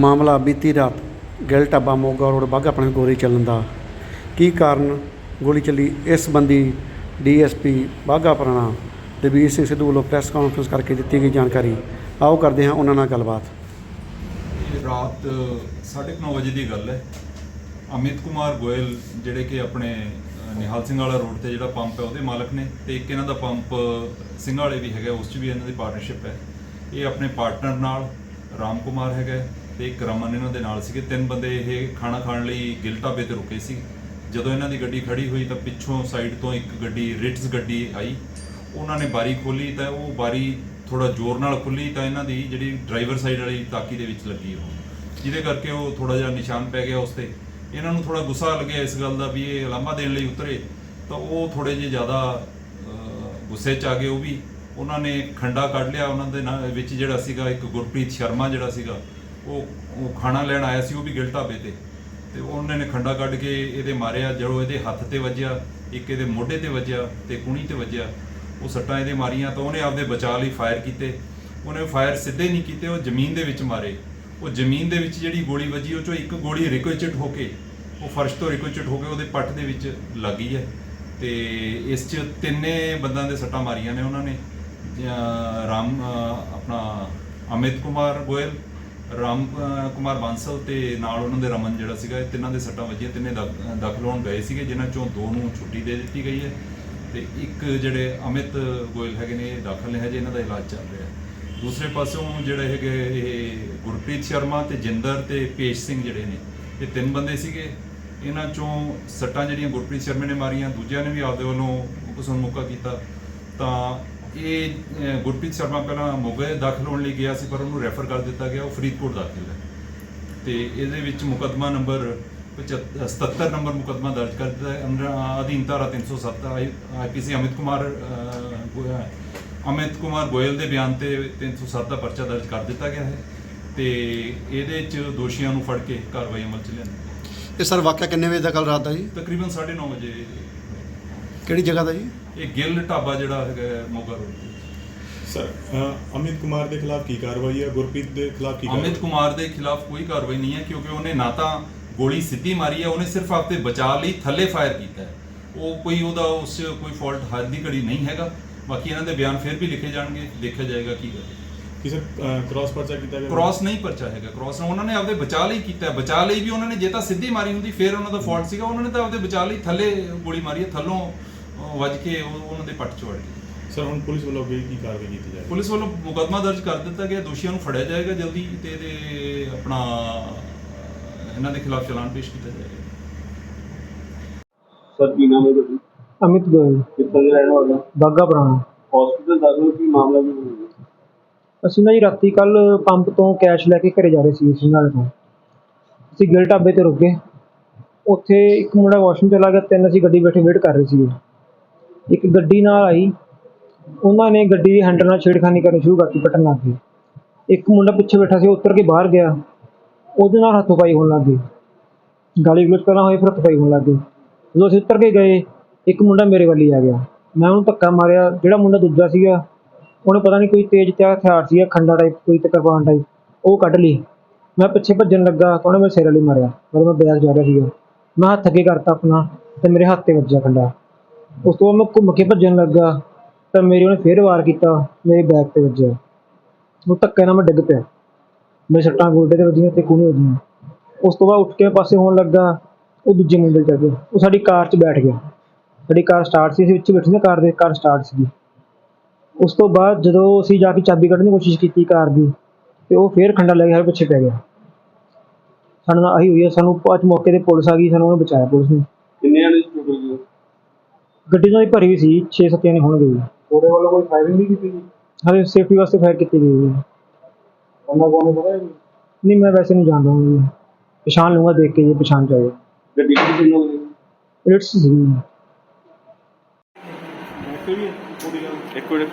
ਮਾਮਲਾ ਬੀਤੀ ਰਾਤ ਗਿੱਲ ਢਾਬਾ ਮੋਗਾ ਰੋਡ ਬਾਘਾ ਆਪਣੇ ਗੋਲੀ ਚੱਲਣ ਦਾ। ਕੀ ਕਾਰਨ ਗੋਲੀ ਚੱਲੀ ਇਸ ਸੰਬੰਧੀ ਡੀਐਸਪੀ ਬਾਘਾ ਪੁਰਾਣਾ ਦਲਬੀਰ ਸਿੰਘ ਸਿੱਧੂ ਵੱਲੋਂ ਪ੍ਰੈਸ ਕਾਨਫਰੰਸ ਕਰਕੇ ਦਿੱਤੀ ਗਈ ਜਾਣਕਾਰੀ। ਆਓ ਕਰਦੇ ਹਾਂ ਉਹਨਾਂ ਨਾਲ ਗੱਲਬਾਤ। ਇਹ ਰਾਤ 9:30 ਵਜੇ ਦੀ ਗੱਲ ਹੈ। ਅਮਿਤ ਕੁਮਾਰ ਗੋਇਲ ਜਿਹੜੇ ਕਿ ਆਪਣੇ ਨਿਹਾਲ ਸਿੰਘ ਵਾਲਾ ਰੋਡ ਤੇ ਜਿਹੜਾ ਪੰਪ ਹੈ, ਉਹਦੇ ਮਾਲਕ ਨੇ ਤੇ ਇੱਕ ਇਹਨਾਂ ਦਾ ਪੰਪ ਸਿੰਘ ਵਾਲੇ ਵੀ ਹੈਗਾ, ਉਸ 'ਚ ਵੀ ਇਹਨਾਂ ਦੀ ਪਾਰਟਨਰਸ਼ਿਪ ਹੈ। ਇਹ ਆਪਣੇ ਪਾਰਟਨਰ ਨਾਲ ਰਾਮ ਕੁਮਾਰ ਹੈਗਾ ਤੇ ਇੱਕ ਰਮਨ ਇਹਨਾਂ ਦੇ ਨਾਲ ਸੀਗੇ। ਤਿੰਨ ਬੰਦੇ ਇਹ ਖਾਣਾ ਖਾਣ ਲਈ ਗਿੱਲ ਢਾਬੇ ਤੇ ਰੁਕੇ ਸੀ। ਜਦੋਂ ਇਹਨਾਂ ਦੀ ਗੱਡੀ ਖੜੀ ਹੋਈ ਤਾਂ ਪਿੱਛੋਂ ਸਾਈਡ ਤੋਂ ਇੱਕ ਗੱਡੀ ਰਿਟਸ ਗੱਡੀ ਆਈ। ਉਹਨਾਂ ਨੇ ਬਾਰੀ ਖੋਲੀ ਤਾਂ ਉਹ ਬਾਰੀ ਥੋੜਾ ਜ਼ੋਰ ਨਾਲ ਖੁੱਲੀ ਤਾਂ ਇਹਨਾਂ ਦੀ ਜਿਹੜੀ ਡਰਾਈਵਰ ਸਾਈਡ ਵਾਲੀ ਤਾਕੀ ਦੇ ਵਿੱਚ ਲੱਗੀ ਉਹ। ਜਿਹਦੇ ਕਰਕੇ ਉਹ ਥੋੜਾ ਜਿਹਾ ਨਿਸ਼ਾਨ ਪੈ ਗਿਆ ਉਸ ਤੇ। ਇਹਨਾਂ ਨੂੰ ਥੋੜਾ ਗੁੱਸਾ ਲੱਗਿਆ ਇਸ ਗੱਲ ਦਾ ਵੀ ਇਹ ਲਾਂਭਾ ਦੇਣ ਲਈ ਉਤਰੇ। ਤਾਂ ਉਹ ਥੋੜੇ ਜਿਹੇ ਜ਼ਿਆਦਾ ਗੁੱਸੇ 'ਚ ਆ ਗਏ ਉਹ ਵੀ। ਉਹਨਾਂ ਨੇ ਖੰਡਾ ਕੱਢ ਲਿਆ। ਉਹਨਾਂ ਦੇ ਨਾਲ ਵਿੱਚ ਜਿਹੜਾ ਸੀਗਾ ਇੱਕ ਗੁਰਪ੍ਰੀਤ ਸ਼ਰਮਾ ਜਿਹੜਾ ਸੀਗਾ ਉਹ ਉਹ ਖਾਣਾ ਲੈਣ ਆਇਆ ਸੀ, ਉਹ ਵੀ ਗਿਲ ਢਾਬੇ ਤੇ ਤੇ ਉਹਨਾਂ ਨੇ ਖੰਡਾ ਕੱਢ ਕੇ ਇਹਦੇ ਮਾਰਿਆ, ਜਦੋਂ ਇਹਦੇ ਹੱਥ ਤੇ ਵੱਜਿਆ, ਇੱਕ ਇਹਦੇ ਮੋਢੇ ਤੇ ਵੱਜਿਆ ਤੇ ਕੁਣੀ ਤੇ ਵੱਜਿਆ, ਉਹ ਸੱਟਾਂ ਇਹਦੇ ਮਾਰੀਆਂ ਤਾਂ ਉਹਨੇ ਆਪਦੇ ਬਚਾਅ ਲਈ ਫਾਇਰ ਕੀਤੇ। ਉਹਨੇ ਫਾਇਰ ਸਿੱਧੇ ਨਹੀਂ ਕੀਤੇ, ਉਹ ਜ਼ਮੀਨ ਦੇ ਵਿੱਚ ਮਾਰੇ। ਉਹ ਜ਼ਮੀਨ ਦੇ ਵਿੱਚ ਜਿਹੜੀ ਗੋਲੀ ਵੱਜੀ, ਉਹ ਚੋਂ ਇੱਕ ਗੋਲੀ ਰਿਕੋਇਚਟ ਹੋ ਕੇ, ਉਹ ਫਰਸ਼ ਤੋਂ ਰਿਕੋਇਚਟ ਹੋ ਕੇ ਉਹਦੇ ਪੱਟ ਦੇ ਵਿੱਚ ਲੱਗੀ ਹੈ। ਤੇ ਇਸ 'ਚ ਤਿੰਨੇ ਬੰਦਾਂ ਦੇ ਸੱਟਾਂ ਮਾਰੀਆਂ ਨੇ ਉਹਨਾਂ ਨੇ। ਰਾਮ ਆਪਣਾ ਅਮਿਤ ਕੁਮਾਰ ਗੋਇਲ ਰਾਮ ਅਹ, ਕੁਮਾਰ ਬਾਂਸਲ ਤੇ ਨਾਲ ਉਹਨਾਂ ਦੇ ਰਮਨ ਜਿਹੜਾ ਸੀਗਾ ਇਹ ਤਿੰਨਾਂ ਦੇ ਸੱਟਾਂ ਵੱਜੀਆਂ ਤਿੰਨੇ ਦਾਖ- ਦਾਖਲ ਹੋਣ ਗਏ ਸੀਗੇ ਜਿਨ੍ਹਾਂ ਚੋਂ ਦੋ ਨੂੰ ਛੁੱਟੀ ਦੇ ਦਿੱਤੀ ਗਈ ਹੈ ਤੇ ਇੱਕ ਜਿਹੜੇ ਅਮਿਤ ਗੋਇਲ ਹੈਗੇ ਨੇ ਇਹ ਦਾਖਲ ਨੇ ਹਜੇ ਇਹਨਾਂ ਦਾ ਇਲਾਜ ਚੱਲ ਰਿਹਾ ਹੈ। ਦੂਸਰੇ ਪਾਸੋਂ ਜਿਹੜੇ ਹੈਗੇ ਇਹ ਗੁਰਪ੍ਰੀਤ ਸ਼ਰਮਾ ਤੇ ਜਿੰਦਰ ਤੇ ਪੇਸ਼ ਸਿੰਘ ਜਿਹੜੇ ਨੇ ਇਹ ਤਿੰਨ ਬੰਦੇ ਸੀਗੇ। ਇਹਨਾਂ ਚੋਂ ਸੱਟਾਂ ਜਿਹੜੀਆਂ ਗੁਰਪ੍ਰੀਤ ਸ਼ਰਮੇ ਨੇ ਮਾਰੀਆਂ ਦੂਜਿਆਂ ਨੇ ਵੀ ਆਪਦੇ ਵੱਲੋਂ ਕੁਸਨ ਮੁੱਕਾ ਕੀਤਾ। ਤਾਂ ਇਹ ਗੁਰਪ੍ਰੀਤ ਸ਼ਰਮਾ ਪਹਿਲਾਂ ਮੋਗੇ ਦਾਖਲ ਹੋਣ ਲਈ ਗਿਆ ਸੀ ਪਰ ਉਹਨੂੰ ਰੈਫਰ ਕਰ ਦਿੱਤਾ ਗਿਆ ਉਹ ਫਰੀਦਕੋਟ ਦਾਖਲ ਹੈ। ਤੇ ਇਹਦੇ ਵਿੱਚ ਮੁਕੱਦਮਾ ਨੰਬਰ 77 ਨੰਬਰ ਮੁਕੱਦਮਾ ਦਰਜ ਕਰ ਦਿੱਤਾ ਹੈ। ਅਧੀਨ ਧਾਰਾ 307 ਆਈਪੀਸੀ ਅਮਿਤ ਕੁਮਾਰ ਅਮਿਤ ਕੁਮਾਰ ਗੋਇਲ ਦੇ ਬਿਆਨ ਤੇ 307 ਦਾ ਪਰਚਾ ਦਰਜ ਕਰ ਦਿੱਤਾ ਗਿਆ ਹੈ। ਤੇ ਇਹਦੇ ਚ ਦੋਸ਼ੀਆਂ ਨੂੰ ਫੜ ਕੇ ਕਾਰਵਾਈ ਅਮਲ ਚ ਲਿਆਂਦੀ। ਇਹ ਸਰ ਵਾਕਿਆ ਕਿੰਨੇ ਵਜੇ ਦਾ ਕੱਲ ਰਾਤ ਦਾ ਜੀ? ਤਕਰੀਬਨ 9:30 ਵਜੇ ਕਿਹੜੀ ਜਗ੍ਹਾ ਦਾ ਜੀ? ਇਹ ਗਿੱਲ ਢਾਬਾ ਜਿਹੜਾ ਹੈਗਾ ਮੋਗਾ ਰੋਡ ਤੇ। ਸਰ ਅ, ਅਮਿਤ ਕੁਮਾਰ ਦੇ ਖਿਲਾਫ ਕੀ ਕਾਰਵਾਈ ਹੈ? ਗੁਰਪ੍ਰੀਤ ਦੇ ਖਿਲਾਫ ਕੀ ਅਮਿਤ ਕੁਮਾਰ ਦੇ ਖਿਲਾਫ ਕੋਈ ਕਾਰਵਾਈ ਨਹੀਂ ਹੈ ਕਿਉਂਕਿ ਉਹਨੇ ਨਾ ਤਾਂ ਗੋਲੀ ਸਿੱਧੀ ਮਾਰੀ ਹੈ ਉਹਨੇ ਸਿਰਫ ਆਪਦੇ ਬਚਾਅ ਲਈ ਥੱਲੇ ਫਾਇਰ ਕੀਤਾ ਹੈ। ਉਹ ਕੋਈ ਉਹਦਾ ਉਸ 'ਚ ਕੋਈ ਫਾਲਟ ਹੱਦ ਦੀ ਘੜੀ ਨਹੀਂ ਹੈਗਾ। ਬਾਕੀ ਇਹਨਾਂ ਦੇ ਬਿਆਨ ਫਿਰ ਵੀ ਲਿਖੇ ਜਾਣਗੇ ਦੇਖਿਆ ਜਾਏਗਾ ਕੀ ਹੈ। ਕਿਸੇ ਕ੍ਰਾਸ ਪਰਚਾ ਕੀਤਾ ਗਿਆ? ਕ੍ਰਾਸ ਨਹੀਂ ਪਰਚਾ ਹੈਗਾ ਕ੍ਰਾਸ ਉਹਨਾਂ ਨੇ ਆਪਦੇ ਬਚਾਅ ਲਈ ਕੀਤਾ ਹੈ। ਬਚਾਅ ਲਈ ਵੀ ਉਹਨਾਂ ਨੇ ਜੇ ਤਾਂ ਸਿੱਧੀ ਮਾਰੀ ਹੁੰਦੀ ਫਿਰ ਉਹਨਾਂ ਦਾ ਫਾਲਟ ਸੀਗਾ। ਉਹਨਾਂ ਨੇ ਤਾਂ ਆਪਦੇ ਬਚਾਅ ਲਈ ਥੱਲੇ ਗੋਲੀ ਮਾਰੀ ਹੈ ਥੱਲੋਂ ਵੱਜ ਕੇ ਉਹ- ਉਹਨਾਂ ਦੇ ਪੱਟ 'ਚ ਵੜ ਗਈ ਸਰ ਹੁਣ ਪੁਲਿਸ ਵੱਲੋਂ ਕੀ ਕੀ ਕਾਰਵਾਈ ਕੀਤੀ ਜਾ ਰਹੀ ਹੈ ਪੁਲਿਸ ਵੱਲੋਂ ਮੁਕੱਦਮਾ ਦਰਜ ਕਰ ਦਿੱਤਾ ਗਿਆ। ਦੋਸ਼ੀਆਂ ਨੂੰ ਫੜਿਆ ਜਾਏਗਾ। ਜਲਦੀ ਤੇ ਇਹਦੇ ਆਪਣਾ ਇਹਨਾਂ ਦੇ ਖਿਲਾਫ ਚਲਾਨ ਪੇਸ਼ ਕੀਤਾ ਜਾਏਗਾ। ਸਰ ਕੀ ਨਾਮ ਹੈ ਤੁਹਾਡਾ? ਅਮਿਤ ਗੋਇਲ। ਕਿੱਥੋਂ ਦੇ ਰਹਿਣ ਵਾਲੇ ਬਾਗਾ ਪੁਰਾਣਾ। ਹਸਪੀਟਲ ਦਾਖਲ ਕੀ ਮਾਮਲਾ ਕੀ ਹੋਇਆ। ਅਸੀਂ ਨਾ ਜੀ ਰਾਤੀ ਕੱਲ ਪੰਪ ਤੋਂ ਕੈਸ਼ ਲੈ ਕੇ ਘਰੇ ਜਾ ਰਹੇ ਸੀ ਸਿੰਘਾਲੇ ਤੋਂ। ਅਸੀਂ ਗਿਲ ਢਾਬੇ ਤੇ ਰੁਕੇ ਉੱਥੇ ਇੱਕ ਮੁੰਡਾ ਵਾਸ਼ਰੂਮ ਚਲਾ ਗਿਆ। ਤਿੰਨ ਅਸੀਂ ਗੱਡੀ ਬੈਠੇ ਵੇਟ ਕਰ ਰਹੇ ਸੀਗੇ। ਇੱਕ ਗੱਡੀ ਨਾਲ ਆਈ। ਉਹਨਾਂ ਨੇ ਗੱਡੀ ਦੇ ਹੈਂਡਲ ਨਾਲ ਛੇੜਖਾਨੀ ਕਰਨੀ ਸ਼ੁਰੂ ਕਰਤੀ ਪਟਣ ਲੱਗ ਗਏ ਇੱਕ ਮੁੰਡਾ ਪਿੱਛੇ ਬੈਠਾ ਸੀ, ਉਹ ਉੱਤਰ ਕੇ ਬਾਹਰ ਗਿਆ। ਉਹਦੇ ਨਾਲ ਹੱਥੋਂ ਪਾਈ ਹੋਣ ਲੱਗ ਗਈ। ਗਾਲੀ ਗਲੋਚ ਪਹਿਲਾਂ ਹੋਈ, ਫਿਰ ਹੱਥੋਂ ਪਾਈ ਹੋਣ ਲੱਗ ਗਈ। ਜਦੋਂ ਅਸੀਂ ਉੱਤਰ ਕੇ ਗਏ, ਇੱਕ ਮੁੰਡਾ ਮੇਰੇ ਵੱਲ ਹੀ ਆ ਗਿਆ। ਮੈਂ ਉਹਨੂੰ ਧੱਕਾ ਮਾਰਿਆ, ਜਿਹੜਾ ਮੁੰਡਾ ਦੂਜਾ ਸੀਗਾ, ਉਹਨੇ ਪਤਾ ਨਹੀਂ ਕੋਈ ਤੇਜ਼ ਤੇ ਹਥਿਆਰ ਸੀਗਾ, ਖੰਡਾ ਟਾਈਪ ਕੋਈ ਤੇ ਕਿਰਪਾਨ ਟਾਈਪ ਉਹ ਕੱਢ ਲਈ। ਮੈਂ ਪਿੱਛੇ ਭੱਜਣ ਲੱਗਾ ਤਾਂ ਉਹਨੇ ਮੇਰੇ ਸਿਰ ਵਾਲੀ ਮਾਰਿਆ। ਜਦੋਂ ਮੈਂ ਬੈਗ ਜਾ ਰਿਹਾ ਸੀਗਾ, ਮੈਂ ਹੱਥ ਅੱਗੇ ਕਰਤਾ ਆਪਣਾ ਤੇ ਮੇਰੇ ਹੱਥ ਤੇ ਵੱਜਿਆ ਖੰਡਾ। ਉਸ ਤੋਂ ਬਾਅਦ ਮੈਂ ਘੁੰਮ ਕੇ ਭੱਜਣ ਲੱਗਾ, ਤਾਂ ਮੇਰੇ ਉਹਨੇ ਫੇਰ ਵਾਰ ਕੀਤਾ, ਮੇਰੇ ਬੈਗ ਤੇ ਵੱਜਿਆ। ਉਹ ਧੱਕੇ ਨਾਲ ਮੈਂ ਡਿੱਗ ਪਿਆ। ਮੇਰੇ ਸੱਟਾਂ ਗੋਡੇ ਤੇ ਵੱਜੀਆਂ ਤੇ ਕੂਹਣੀ ਵੱਜੀਆਂ। ਉਸ ਤੋਂ ਬਾਅਦ ਉੱਠ ਕੇ ਪਾਸੇ ਹੋਣ ਲੱਗਾ, ਉਹ ਦੂਜੇ ਮੁੰਡੇ ਚੜ ਗਿਆ। ਉਹ ਸਾਡੀ ਕਾਰ 'ਚ ਬੈਠ ਗਿਆ। ਸਾਡੀ ਕਾਰ ਸਟਾਰਟ ਸੀ, ਅਸੀਂ ਵਿੱਚ ਬੈਠੇ ਸੀ ਕਾਰ ਦੇ, ਕਾਰ ਸਟਾਰਟ ਸੀਗੀ। ਉਸ ਤੋਂ ਬਾਅਦ ਜਦੋਂ ਅਸੀਂ ਜਾ ਕੇ ਚਾਬੀ ਕੱਢਣ ਦੀ ਕੋਸ਼ਿਸ਼ ਕੀਤੀ ਕਾਰ ਦੀ, ਤੇ ਉਹ ਫੇਰ ਖੰਡਾ ਲੈ ਕੇ ਸਾਡੇ ਪਿੱਛੇ ਪੈ ਗਿਆ। ਸਾਨੂੰ ਆਹੀ ਹੋਈ ਹੈ ਸਾਨੂੰ ਅੱਜ ਮੌਕੇ ਤੇ ਪੁਲਿਸ ਆ ਗਈ, ਸਾਨੂੰ ਉਹਨੂੰ ਬਚਾਇਆ ਪੁਲਿਸ ਨੇ। ਗੱਡੀ ਨਾਲ ਹੀ ਭਰੀ ਹੋਈ ਸੀ 6-7 ਜਣੇ ਹੋਣਗੇ ਜੀ ਉਹਦੇ ਵੱਲੋਂ ਕੋਈ ਫਾਇਰਿੰਗ ਨਹੀਂ ਕੀਤੀ ਗਈ? ਹਾਲੇ ਸੇਫਟੀ ਵਾਸਤੇ ਫਾਇਰ ਕੀਤੀ ਗਈ ਹੈ। ਬੰਦਾ ਕੋਣ ਪਤਾ ਹੈ? ਨਹੀਂ ਮੈਂ ਵੈਸੇ ਨਹੀਂ ਜਾਣਦਾ ਹਾਂ ਜੀ ਪਛਾਣ ਲੂੰਗਾ ਦੇਖ ਕੇ ਜੇ ਪਛਾਣ ਚਾਹੀਏ ਗੱਡੀ ਕਿੱਥੇ ਨੂੰ ਗਈ ਰਿਟਸ ਸੀ ਇੱਕ ਮਿੰਟ।